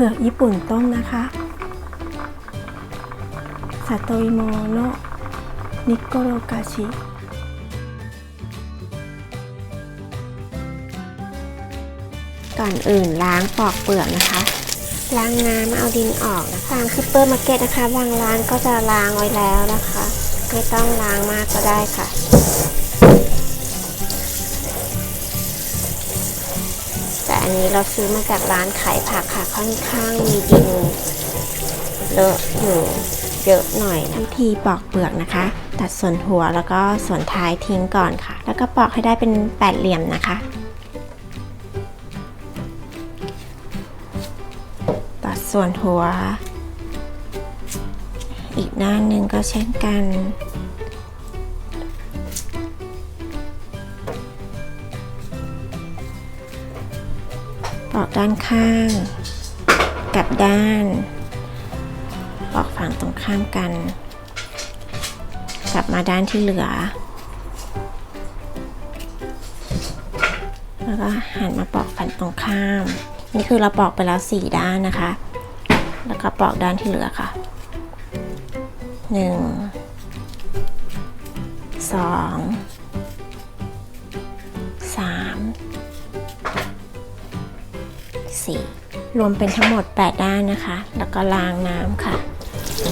ผือกญี่ปุ่นต้มนะคะซาโตอิโมโนะนิโกโรกาชิก่อนอื่นล้างปอกเปลือกนะคะ ล้างน้ำเอาดินออกนะคะตามซูเปอร์มาร์เก็ตนะคะบางร้านก็จะล้างไว้แล้วนะคะ ไม่ต้องล้างมากก็ได้ค่ะ อันนี้เราซื้อมาจากร้านขายผักค่ะค่อนข้างมีดินเลอะอยู่เยอะหน่อยวิธีปอกเปลือกนะคะ ตัดส่วนหัวแล้วก็ส่วนท้ายทิ้งก่อนค่ะ แล้วก็ปอกให้ได้เป็นแปดเหลี่ยมนะคะ ตัดส่วนหัว อีกด้านหนึ่งก็เช่นกัน อกด้านข้างกับด้านปอกฝั่งตรงข้ามกัน กลับมาด้านที่เหลือ แล้วก็หันมาปอกฝั่งตรงข้าม นี่คือเราปอกไปแล้วสี่ด้านนะคะ แล้วก็ปอกด้านที่เหลือค่ะหนึ่งสอง รวมเป็นทั้งหมด 8 ด้านนะคะ แล้วก็ล้างน้ำค่ะ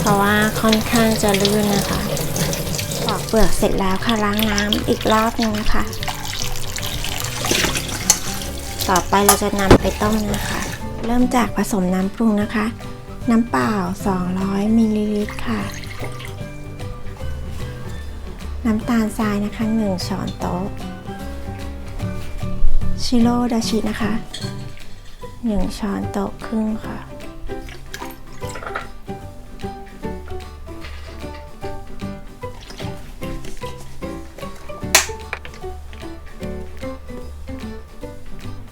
เพราะว่าค่อนข้างจะลื่นนะคะปอกเปลือกเสร็จแล้วค่ะล้างน้ำอีกรอบหนึงนะคะ ต่อไปเราจะนำไปต้มนะคะ เริ่มจากผสมน้ำปรุงนะคะ น้ำเปล่า 200มิลลิลิตรค่ะ น้ำตาลทรายนะคะ 1 ช้อนโต๊ะชิโร่ดาชินะคะ 1ช้อนโต๊ะครึ่งค่ะ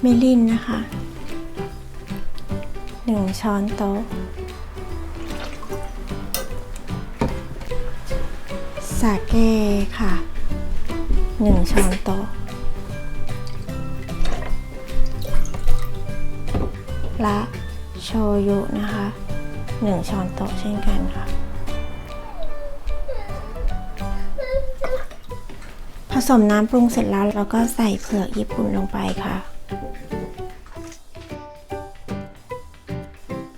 มิลินนะคะหนึ่งช้อนโต๊ะ สาเกค่ะหนึ่งช้อนโต๊ะ และโชยุนะคะหนึ่งช้อนโต๊ะเช่นกันค่ะ ผสมน้ำปรุงเสร็จแล้วเราก็ใส่เผือกญี่ปุ่นลงไปค่ะ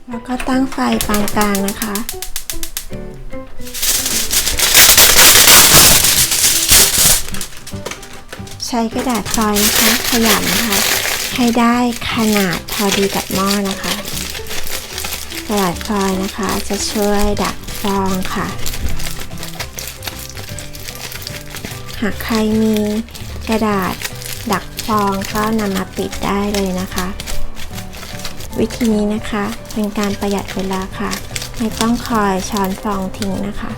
แล้วก็ตั้งไฟปานกลางนะคะใช้กระดาษฟอยล์นะคะ ขยำนะคะ ให้ได้ขนาดพอดีกับหม้อนะคะกระดาษฟอยนะคะจะช่วยดักฟองค่ะ หากใครมีกระดาษดักฟองก็นำมาปิดได้เลยนะคะ วิธีนี้นะคะเป็นการประหยัดเวลาค่ะ ไม่ต้องคอยช้อนฟองทิ้งนะคะ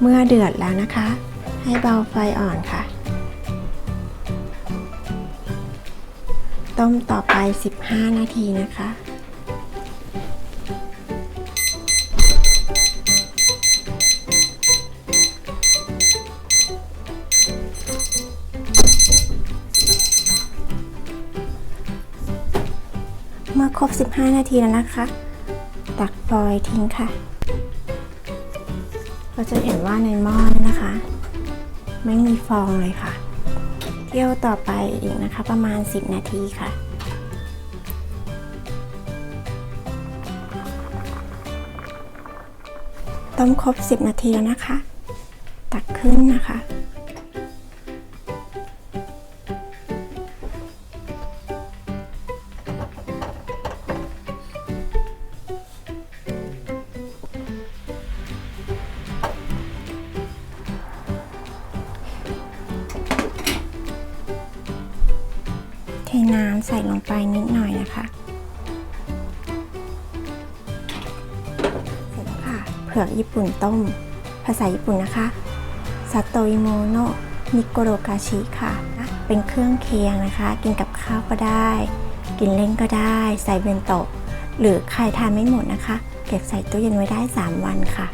เมื่อเดือดแล้วนะคะ ให้เบาไฟอ่อนค่ะ ต้มต่อไป 15 นาทีนะคะ เมื่อครบ 15 นาทีแล้วนะคะ ตักฟอยทิ้งค่ะ เราจะเห็นว่าในหม้อนนะคะ ไม่มีฟองเลยค่ะ เที่ยวต่อไปอีกนะคะ ประมาณ 10 นาทีค่ะ ต้มครบ 10 นาทีแล้วนะคะ ตักขึ้นนะคะ น้ำใส่ลงไปนิดหน่อยนะคะเสร็จแล้วค่ะเผือกญี่ปุ่นต้ม ภาษาญี่ปุ่นนะคะซาโตอิโมโนะนิโกโรกาชิค่ะ เป็นเครื่องเคียงนะคะ กินกับข้าวก็ได้ กินเล่นก็ได้ ใส่เบนโตะหรือใครทานไม่หมดนะคะ เก็บใส่ตู้เย็นไว้ได้ 3 วันค่ะ